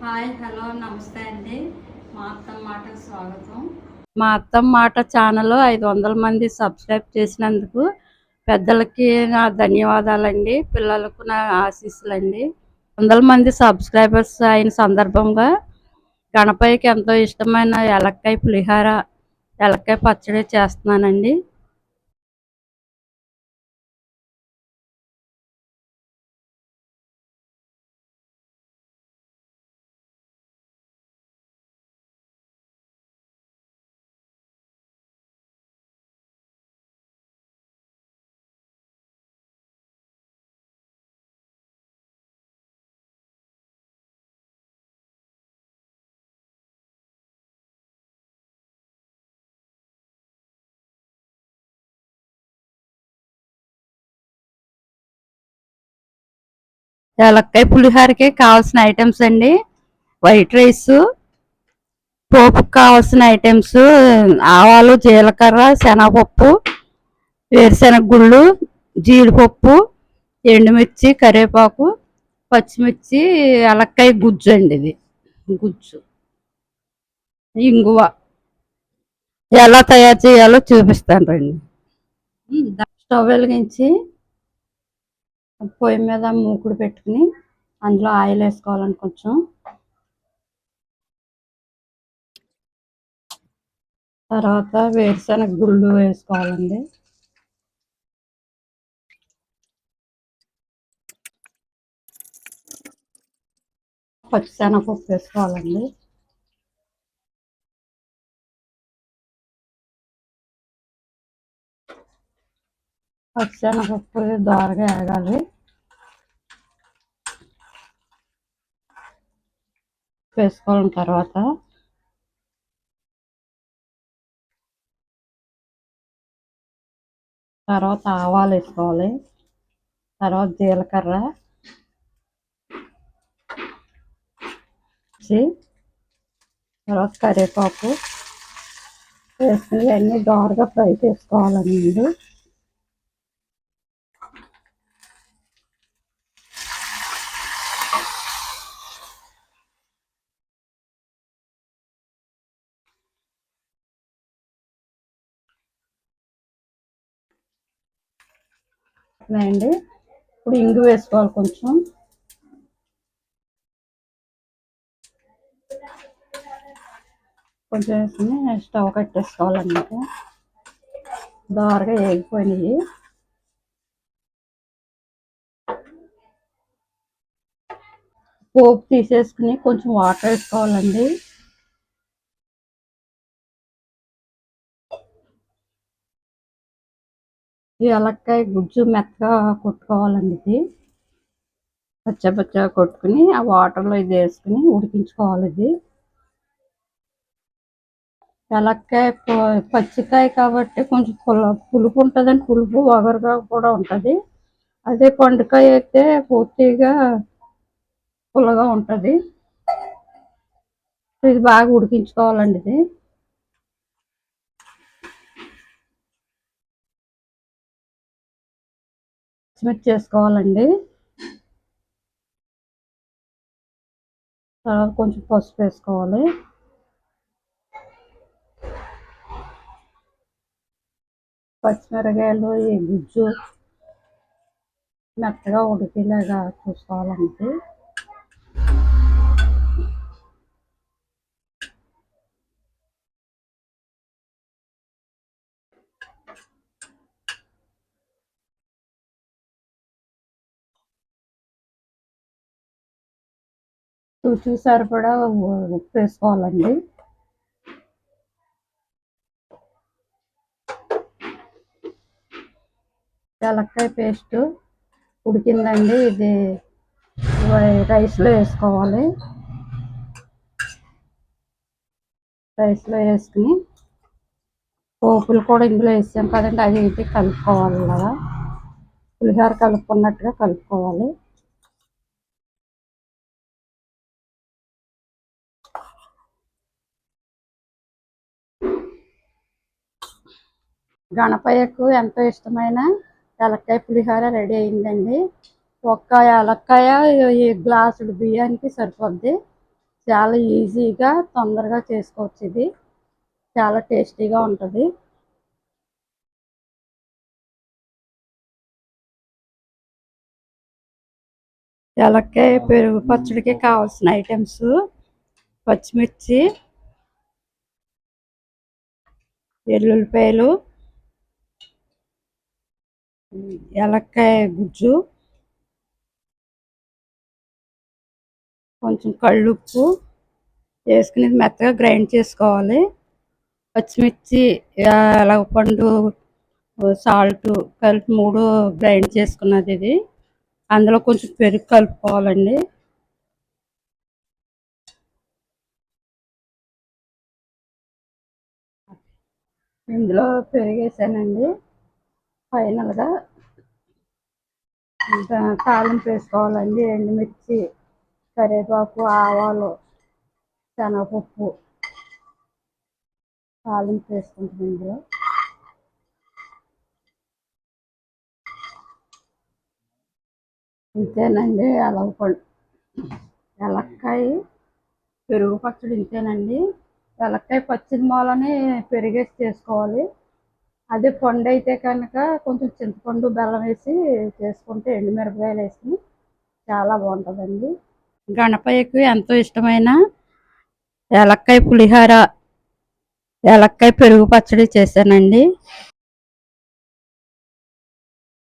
Hi hello నమస్తే అండి. మా అత్తమ్మ మాటకు స్వాగతం. మా అత్తమ్మ మాట ఛానల్ ఐదు వందల మంది సబ్స్క్రైబ్ చేసినందుకు పెద్దలకి నా ధన్యవాదాలండి పిల్లలకు నా ఆశీస్సులండి. వందల మంది సబ్స్క్రైబర్స్ అయిన సందర్భంగా గణపతికి ఎంతో ఇష్టమైన ఎలక్కాయ పులిహార ఎలక్కాయ పచ్చడి చేస్తున్నానండి. ఎలక్కాయ పులిహోరకి కావాల్సిన ఐటమ్స్ అండి. వైట్ రైస్ పోపుకి కావాల్సిన ఐటమ్స్ ఆవాలు జీలకర్ర శనగపప్పు వేరుశనగ గుళ్ళు జీడిపప్పు ఎండుమిర్చి కరివేపాకు పచ్చిమిర్చి ఎలక్కాయ గుజ్జు అండి ఇది. గుజ్జు. ఇంగువ. ఎలా తయారు చేయాలో చూపిస్తాను రండి. స్టవ్ వెలిగించి పొయ్యి మీద మూకుడు పెట్టుకుని అందులో ఆయిల్ వేసుకోవాలని కొంచెం. తర్వాత వేరుశనగ గుళ్ళు వేసుకోవాలండి. పచ్చిశనగపప్పు వేసుకోవాలండి. పచ్చిశనగపప్పు దోరగా వేగాలి వేసుకోవాలని తర్వాత తర్వాత ఆవాలు వేసుకోవాలి. తర్వాత జీలకర్ర తర్వాత కరివేపాకు వేసుకుని అన్నీ దోరగా ఫ్రై చేసుకోవాలండి వేయండి ఇప్పుడు ఇంగు వేసుకోవాలి కొంచెం. కొంచెం వేసుకుని స్టవ్ కట్టేసుకోవాలన్నమాట. దారుగా వేగిపోయినాయి పోపు తీసేసుకుని కొంచెం వాటర్ వేసుకోవాలండి. ఈ ఎలక్కాయ గుజ్జు మెత్తగా కొట్టుకోవాలండి ఇది. పచ్చ పచ్చగా కొట్టుకుని ఆ వాటర్లో ఇది వేసుకుని ఉడికించుకోవాలి ఇది. ఎలక్కాయ పచ్చికాయ కాబట్టి కొంచెం పుల పులుపు ఉంటుందండి పులుపు వగరుగా కూడా ఉంటుంది. అదే పండుకాయ అయితే పూర్తిగా పుల్లగా ఉంటుంది. ఇది బాగా ఉడికించుకోవాలండి ఇది. పచ్చిమిర్చి చేసుకోవాలండి. తర్వాత కొంచెం పసుపు వేసుకోవాలి. పచ్చిమిరకాయలు ఈ గుజ్జు మెత్తగా ఉడికేలాగా చూసుకోవాలండి. రుచి సరిపడా ఉప్పు వేసుకోవాలండి. యాలక్కాయ పేస్ట్ ఉడికిందండి. ఇది రైస్లో వేసుకోవాలి. రైస్లో వేసుకుని పోపులు కూడా ఇందులో వేసాం కదండి. అది ఇది కలుపుకోవాలి కదా. పులిహోర కలుపుకున్నట్టుగా కలుపుకోవాలి. గణపయ్యకు ఎంతో ఇష్టమైన ఎలక్కాయ పులిహోర రెడీ అయిందండి. ఒక్క ఎలక్కాయ ఈ గ్లాసుడు బియ్యానికి సరిపోద్ది. చాలా ఈజీగా తొందరగా చేసుకోవచ్చు ఇది. చాలా టేస్టీగా ఉంటుంది. ఎలక్కాయ పెరుగు పచ్చడికి కావాల్సిన ఐటమ్స్ పచ్చిమిర్చి ఎల్లుల్లిపాయలు ఎలక్కాయ గుజ్జు కొంచెం కళ్ళుప్పు వేసుకుని మెత్తగా గ్రైండ్ చేసుకోవాలి. పచ్చిమిర్చి ఎలగపండు సాల్ట్ కలిపి మూడు గ్రైండ్ చేసుకున్నది ఇది. అందులో కొంచెం పెరుగు కలుపుకోవాలండి. ఇందులో పెరుగు వేసానండి ఫైనల్గా ఇంకా తాలింపు వేసుకోవాలండి ఎండుమిర్చి కరివేపాకు ఆవాలు శనగపప్పు. తాలింపు వేసుకుంటుంది ఇందులో. ఇంతేనండి ఎలగపండు ఎలక్కాయ పెరుగు పచ్చడి ఇంతేనండి. ఎలక్కాయ పచ్చడి మూలని పెరిగేసి చేసుకోవాలి. అదే పండు అయితే కనుక కొంచెం చింతపండు బెల్లం వేసి చేసుకుంటే ఎండుమిరపకాయలు వేసుకుని చాలా బాగుంటుందండి. గణపయ్యకు ఎంతో ఇష్టమైన ఏలక్కాయ పులిహోర ఏలక్కాయ పెరుగు పచ్చడి చేశానండి.